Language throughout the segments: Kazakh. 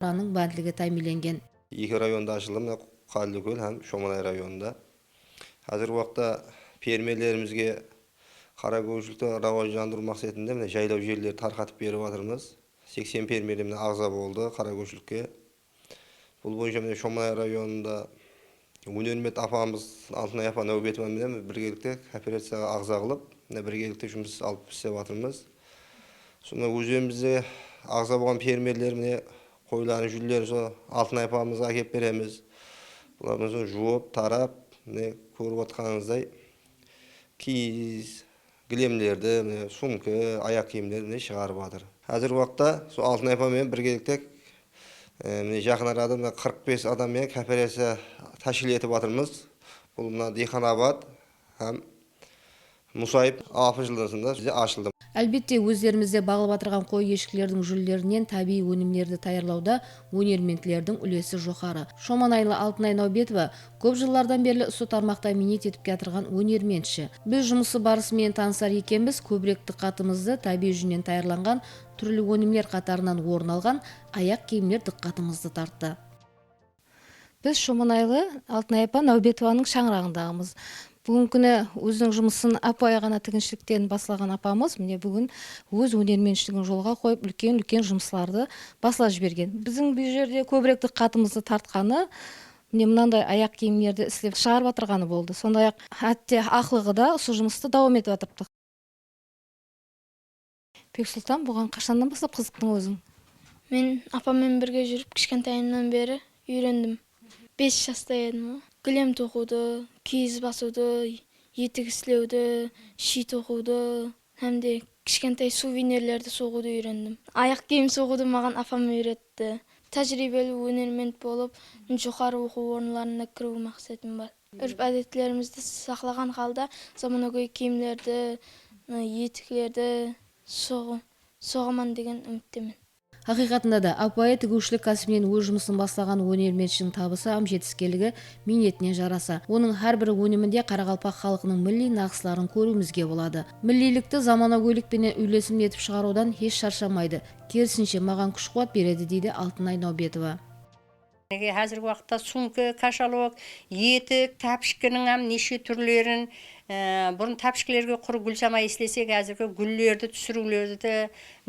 аның бандылығы тәминленген екі районда ашылды мына қалдыкөл һәм шоманай районында қазіргі уақытта фермерлерімізге қара рауаждандыру мақсатында міне жайлау жерлерді тарқатып беріп жатырмыз сексен фермер міне ағза болды қара бұл бойынша міне шоманай районында өнермет апамыз алтынай апа нәубетовамен біргелікте кооперацияға ағза қылып міне біргелікте жұмыс алып істеп жатырмыз сонда өзімізде ағза болған фермерлер міне қойларын жүлерін сол алтынай апамызға әкеліп береміз сол жуып тарап міне көріп отқаныңыздай киіз кілемдерді міне сумка аяқ киімдерді міне шығарып жатыр қазіргі уақытта сол алтынай апамен біргелікте міне жақын арада мына қырық бес адаммен кооперация тәшкіл етіп жатырмыз бұл мына диханабад һәм мұсайып алпыс жылдасында бізде ашылды әлбетте өздерімізде бағылып отырған қой ешкілердің жүлдерінен табиғи өнімдерді даярлауда өнерменділердің үлесі жоғары. Шоманайлы алтынай наубетова көп жылдардан бері ұсы тармақта минет етіп келатырған өнерменші біз жұмысы барысымен танысар екенбіз көбірек диққатымызды табиғи жүннен даярланған түрлі өнімдер қатарынан орын алған аяқ киімдер диққатымызды тартты. Біз шоманайлы алтынай апа наубетованың шаңырағындағымыз. Бүгінгі күні өзінің жұмысын апай ғана тігіншіліктен бастаған апамыз міне бүгін өз өнерменшілігін жолға қойып үлкен үлкен жұмыстарды бастап жіберген. Біздің бұл жерде көбірек диққатымызды тартқаны міне мынандай аяқ киімдерді істеп шығарып жатырғаны болды. Сондай ақ әтте ақылығы да осы жұмысты давам етіп жатырыпты бексұлтан бұған қашаннан бастап қызықтың өзің? Мен апаммен бірге жүріп кішкентайымнан бері үйрендім. Бес жаста едім ғой кілем тоқуды киіз басуды етік істеуді ши тоқуды де кішкентай сувенирлерді соғуды үйрендім. Аяқ киім соғуды маған апам үйретті. Тәжірибелі өнермент болып жоғары оқу орындарына кіру мақсатым бар. Үрп әдеттерімізді сақлаған халда заманауи киімдерді етіклерді соғу соғаман деген үміттемін. Ақиқатында да апайы тігушілік кәсібінен өз жұмысын бастаған өнерменшінің табысы ам жетіскелігі минетіне жараса. Оның әрбір өнімінде Қарақалпақ халқының милли нақысларын көруімізге болады. Миллилікті заманауилікпенен үйлесім етіп шығарудан еш шаршамайды. Керісінше маған күш қуат береді дейді Алтынай Наубетова. Неге қазіргі уақытта сумка кашалок етік тәпішкінің әм неше түрлерін ә, бұрын тәпішкілерге құр гүлсамай істесек әзіргі гүллерді түсірулерді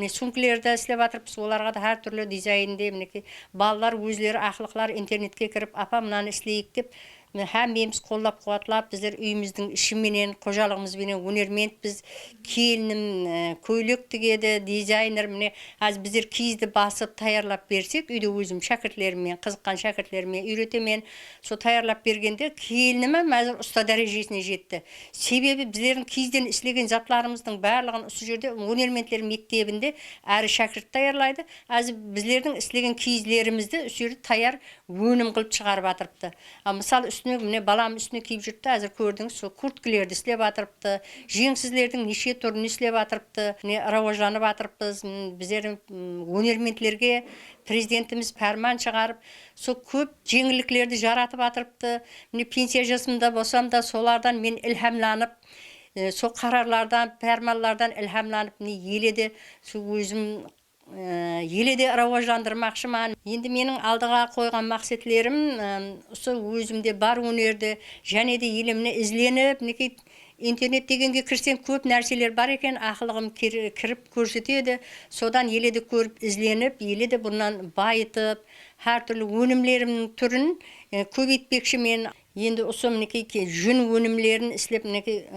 міне сумкілерді істеп жатырмыз оларға да әртүрлі дизайнде мінекей балалар өздері ақылықлар интернетке кіріп апа мынаны істейік деп міне һәммеміз қолдап қуатлап біздер үйіміздің ішіменен қожалығымызбенен өнермент біз келінім ә, көйлек тігеді дизайнер міне. Қазір біздер киізді басып даярлап берсек үйде өзім шәкіртлеріммен қызыққан шәкіртлеріме үйретемін. Сол даярлап бергенде келінім қазір ұста дәрежесіне жетті. Себебі біздердің киізден істелген затларымыздың барлығын осы жерде өнерментлер мектебінде әрі шәкірт даярлайды қазір біздердің істелген киіздерімізді осы жерде даяр өнім қылып шығарып жатырыпты ал мысалы үстіне міне балам үстіне киіп жүрді қазір көрдіңіз сол курткілерді істеп жатырыпты жеңсіздердің неше түрін істеп жатырыпты міне рауажданып жатырыппыз біздер өнерменділерге президентіміз пәрман шығарып сол көп жеңілдіктерді жаратып жатырыпты міне пенсия жасымда болсам да солардан мен ілхамланып сол қарарлардан пәрманлардан ілхамланып міне еледе сол өзім ә, еледе рауаждандырмақшымын енді менің алдыға қойған мақсатлерім ә, осы өзімде бар өнерді және де елімне ізленіп мінекей интернет дегенге кірсең көп нәрселер бар екен ақылығым кір- кіріп көрсетеді. Содан еледе көріп ізленіп еледе бұнан байытып әртүрлі өнімлерімнің түрін ә, көбейтпекші мен енді осы мінекей ке- жүн өнімлерін істеп мінекей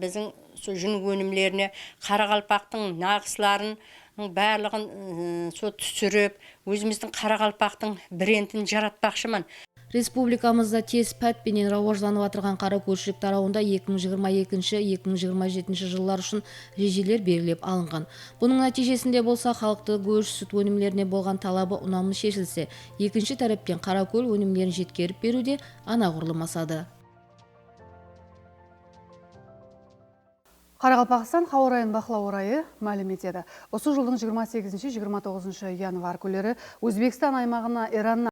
біздің сол жүн өнімлеріне қарақалпақтың нақысларын барлығын сол түсіріп өзіміздің қарақалпақтың брендін жаратпақшымын Республикамызда тез пәтпенен рауажданып отырған қара көршілік тарауында 2022-2027 жылдар үшін режелер белгілеп алынған. Бұның нәтижесінде болса халықты көш сүт өнімдеріне болған талабы ұнамды шешілсе, екінші тараптен қаракөл өнімдерін жеткеріп беруде анағұрлым асады. Қарақалпақстан хауа райын бақылау орайы мәлім етеді. Осы жылдың 28-29 январ күндері Өзбекстан аймағына Ираннан